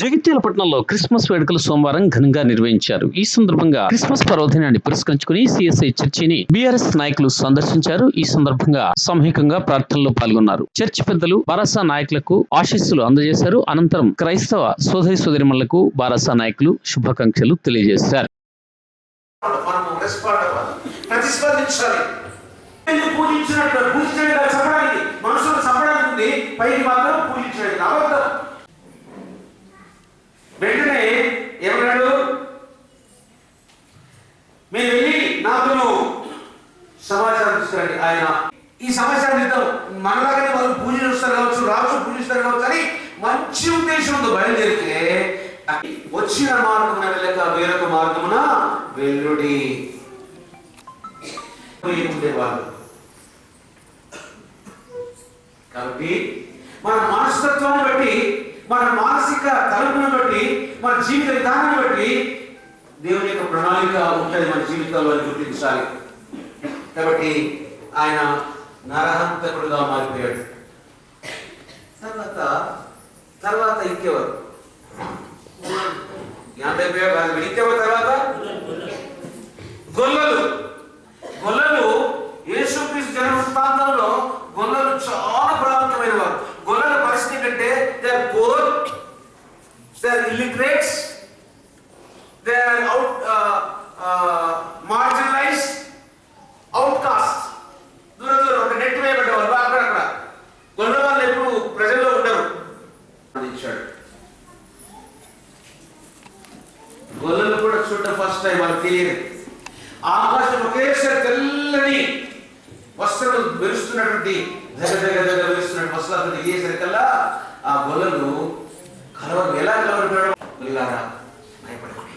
జగిత్యాల పట్టణంలో క్రిస్మస్ వేడుకలు సోమవారం ఘనంగా నిర్వహించారు. ఈ సందర్భంగా క్రిస్మస్ పర్వదినాన్ని పురస్కరించుకుని సిఎస్ఐ చర్చిని బీఆర్ఎస్ నాయకులు సందర్శించారు. ఈ సందర్భంగా సామూహికంగా ప్రార్థనలో పాల్గొన్నారు. చర్చి పెద్దలు బారాసా నాయకులకు ఆశీస్సులు అందజేశారు. అనంతరం క్రైస్తవ సోదరి సోదరిమణులకు బారాసా నాయకులు శుభాకాంక్షలు తెలియజేశారు. ప్రతిస్పందించాలి. పూజించినట్టు పూజించడానికి మనుషులు చంపడానికి ఉంది పైకి మాత్రం పూజించడానికి అబద్ధం వెంటనే ఏమన్నాడు మీరు వెళ్ళి నాకును సమాచారం తీసుకురండి ఆయన ఈ సమాచారం ఇద్దాం మనలాగానే వాళ్ళు పూజ చేస్తారు కావచ్చు రాజు పూజిస్తారు కావచ్చు అని మంచి ఉద్దేశంతో బయలుదేరితే వచ్చిన మార్గమున వెళ్ళక వేరొక మార్గమున వెల్లుడి పోయి కాబట్టి మన మనస్తత్వాన్ని బట్టి మన మానసిక తలుపును బట్టి మన జీవిత విధానాన్ని బట్టి దేవుని యొక్క ప్రణాళిక ఉంటుంది మన జీవితాల్లో అని గుర్తించాలి. కాబట్టి ఆయన నరహంతకుడుగా మారిపోయాడు తర్వాత తర్వాత ఇంకెవరు జ్ఞానైపోయాడు కాదు ఇంకెవరు తర్వాత గొల్లలు గొల్లలు యేసుక్రీస్తు జన్మ వృత్తాంతంలో గొల్లలు చాలా ప్రాముఖ్యమైన వారు గొల్లల పరిస్థితి ఏంటంటే they are poor illiterates, they are out, uh, out marginalized, outcasts. Caste దూరం దూరం ఒక నెట్ వేయబడ్డవారు అక్కడ గొల్ల వాళ్ళు ఎప్పుడు ప్రజల్లో ఉండరు. అందించాడు గొల్లలు కూడా చూడటం ఫస్ట్ టైం వాళ్ళకి తెలియదు. ఆకాశం ఒకేసారి తెల్లని వస్త్రాలు మెరుస్తున్నటువంటి దగ్గర దగ్గర దగ్గర మెరుస్తున్నటువంటి వస్త్రాలు దిగేసరికల్లా ఆ గొల్లలు కలవరు ఎలా కలవరు వెళ్ళారా భయపడకండి.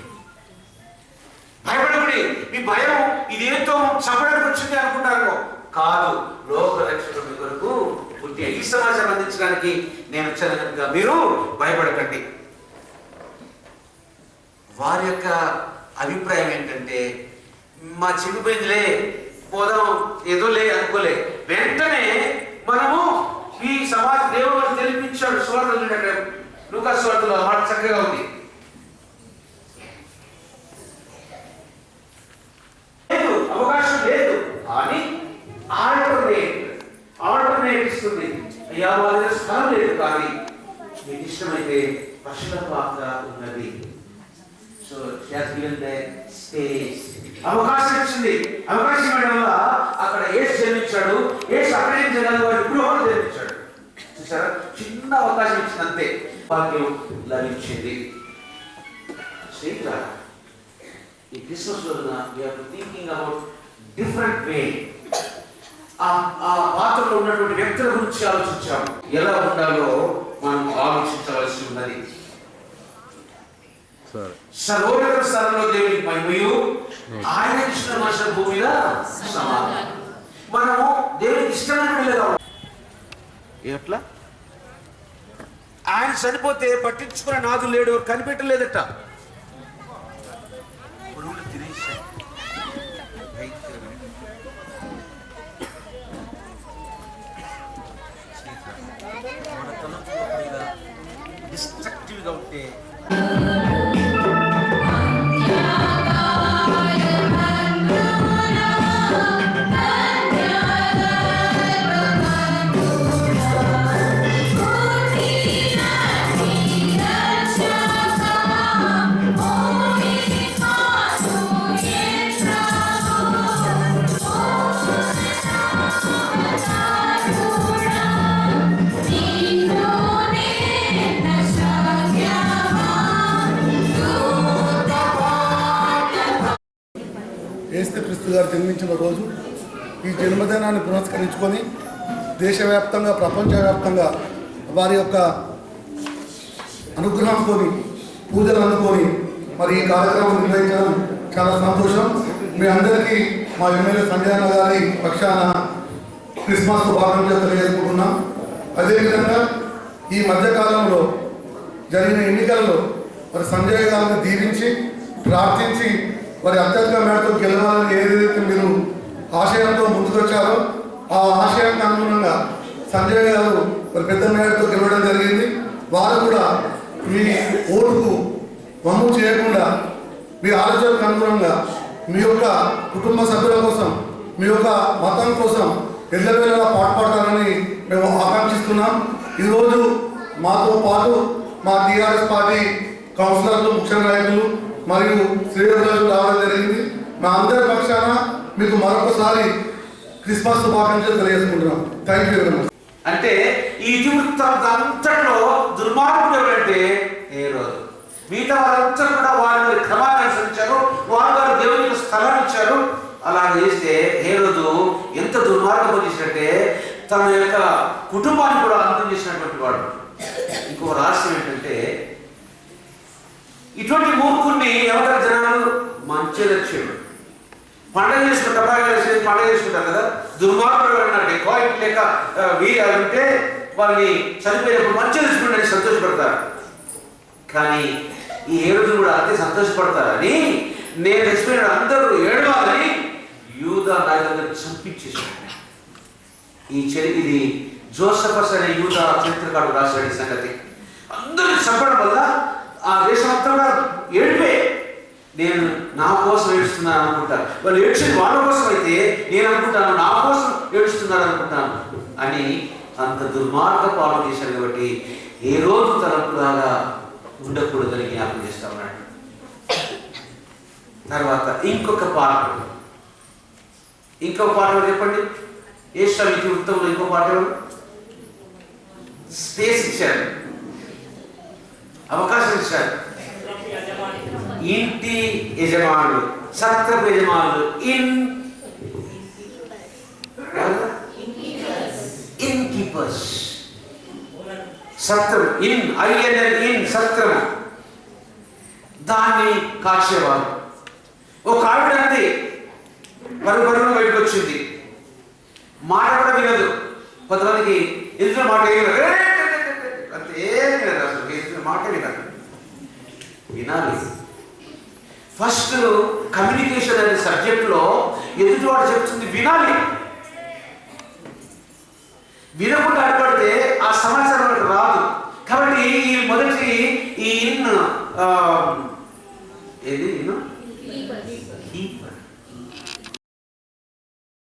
భయపడకండి. మీ భయం ఇదేంతో చంపడానికి వచ్చింది అనుకుంటారు కాదు లోక రక్షకుడి కొరకు పుట్టిన ఈ సమాచారం అందించడానికి నేను వచ్చాను కనుక మీరు భయపడకండి. వారి యొక్క అభిప్రాయం ఏంటంటే మా చిరిగిపోయిందిలే పోదాం ఏదో లే అనుకోలే. లూకా స్వార్థలో మాట చక్కగా ఉంది. అవకాశం లేదు. అని ఆల్టర్నేట్ ఆల్టర్నేట్ ఇస్తుంది. అయ్యా వాళ్ళ స్థలం లేదు కానీ మీకు ఇష్టమైతే పశుల పాత్ర ఉన్నది. సో గివెన్ స్పేస్ అవకాశం ఇచ్చింది. అవకాశం ఇవ్వడం వల్ల అక్కడ ఏ జన్మించాడు. ఏ అక్కడ ఏం జరగదు వాడు ఇప్పుడు కూడా జన్మించాడు. చూసారా? చిన్న అవకాశం ఇచ్చింది అంతే. భాగ్యం లభించింది స్నేహితులారా ఈ క్రిస్మస్ రోజున we are thinking about different way ఆ ఆ పాత్రలో ఉన్నటువంటి వ్యక్తుల గురించి ఆలోచించాము ఎలా ఉండాలో మనం ఆలోచించవలసి ఉన్నది సర్వోన్నత స్థలంలో దేవునికి మహిమయు ఆయన ఇచ్చిన మనుషుల భూమి మీద సమాధానం మనము దేవునికి ఇష్టమైన ఎట్లా ఆయన చనిపోతే పట్టించుకునే నాదు లేడు కనిపెట్టలేదట. క్రీస్తు గారు జన్మించిన రోజు ఈ జన్మదినాన్ని పురస్కరించుకొని దేశవ్యాప్తంగా ప్రపంచవ్యాప్తంగా వారి యొక్క అనుగ్రహంతో పూజలు అందుకొని మరి ఈ కార్యక్రమం నిర్వహించడం చాలా సంతోషం. మీ అందరికీ మా ఎమ్మెల్యే సంజయన గారి పక్షాన క్రిస్మస్ శుభాకాంక్షలు తెలియజేసుకుంటున్నాం. అదేవిధంగా ఈ మధ్యకాలంలో జరిగిన ఎన్నికల్లో మరి సంజయ్ గారిని దీవించి ప్రార్థించి మరి అత్యధిక మేరతో గెలవాలని ఏదైతే మీరు ఆశయంతో ముందుకొచ్చారో ఆ ఆశయానికి అనుగుణంగా సంజయ్ గారు మరి పెద్ద మేరతో గెలవడం జరిగింది. వారు కూడా మీ ఓటుకు మమ్ము చేయకుండా మీ ఆలోచనకు అనుగుణంగా మీ యొక్క కుటుంబ సభ్యుల కోసం మీ యొక్క మతం కోసం ఎల్లవేళలా పాటుపడతారని మేము ఆకాంక్షిస్తున్నాం. ఈరోజు మాతో పాటు మా టీఆర్ఎస్ పార్టీ కౌన్సిలర్లు ముఖ్య నాయకులు మరియు శ్రీరాజు రావడం జరిగింది. మా అందరి పక్షాన మీకు మరొకసారి క్రిస్మస్ శుభాకాంక్షలు తెలియజేసుకుంటున్నాం. థ్యాంక్ యూ వెరీ మచ్ అంటే ఈ ఇతివృత్తం అంతట్లో దుర్మార్గుడు ఎవరంటే ఏ రోజు? మిగతా వారంతా కూడా వారి క్రమాన్ని అనుసరించారు వారు వారి దేవునికి స్థలం ఇచ్చారు. అలా చేస్తే ఏ రోజు ఎంత దుర్మార్గం చేసినట్టే తన యొక్క కుటుంబాన్ని కూడా అంతం చేసినటువంటి వాడు. ఇంకో రహస్యం ఏంటంటే ఇటువంటి మూర్ఖుణ్ణి ఎవరు జనాలు? మంచి లక్ష్యుడు పండగ చేసుకుని టపాకాయలు వేసి పండగ చేసుకుంటారు కదా? దుర్మార్గుడు అన్నట్టు కోయిట్ లేక ఆ, వీరు ఉంటే వాళ్ళని చనిపోయినప్పుడు మంచి తెచ్చుకుంటే సంతోషపడతారు. కానీ ఈ ఏ రోజు కూడా అంతే సంతోషపడతారని నేను తెచ్చిపోయిన అందరూ ఏడవాలని యూద నాయకులను చంపించేసాడు ఈ చరి ఇది జోసఫస్ అనే యూద చరిత్రకాడు రాశాడు సంగతి. అందరూ చంపడం వల్ల ఆ దేశం అంతా కూడా ఏడిపే నేను నా కోసం ఏడుస్తున్నాను అనుకుంటాను వాళ్ళు ఏడ్చేది వాళ్ళ కోసం అయితే నేను అనుకుంటాను నా కోసం ఏడుస్తున్నారు అనుకుంటాను అని అంత దుర్మార్గ పాలన చేశారు కాబట్టి ఏ రోజు తలపులాగా ఉండకూడదని జ్ఞాపకం చేస్తా ఉన్నాడు. తర్వాత ఇంకొక పాట ఇంకొక పాట చెప్పండి? ఏ శ్రమికి వృత్తంలో ఇంకో పాట స్పేస్ ఇచ్చారు. అవకాశం ఇచ్చారు. ఇంటి యజమానులు సత్రపు యజమానులు ఇన్ ఇన్ కీపర్స్ సత్రం ఇన్ ఐఎన్ఎల్ ఇన్ సత్రం దాన్ని కాచేవారు ఒక ఆవిడ అంది పరుగు బయటకు వచ్చింది. మాట కూడా వినదు. కొంతమందికి ఎదురు మాట ఏం వినదు. అంతే ఏం వినదు మాట వినాలి వినాలి. ఫస్ట్ కమ్యూనికేషన్ అనే సబ్జెక్ట్లో ఎదుటివాడు చెప్తుంది వినాలి. వినకుండా అడ్డుపడితే ఆ సమాచారం రాదు. కాబట్టి ఈ మొదటి ఈ ఇన్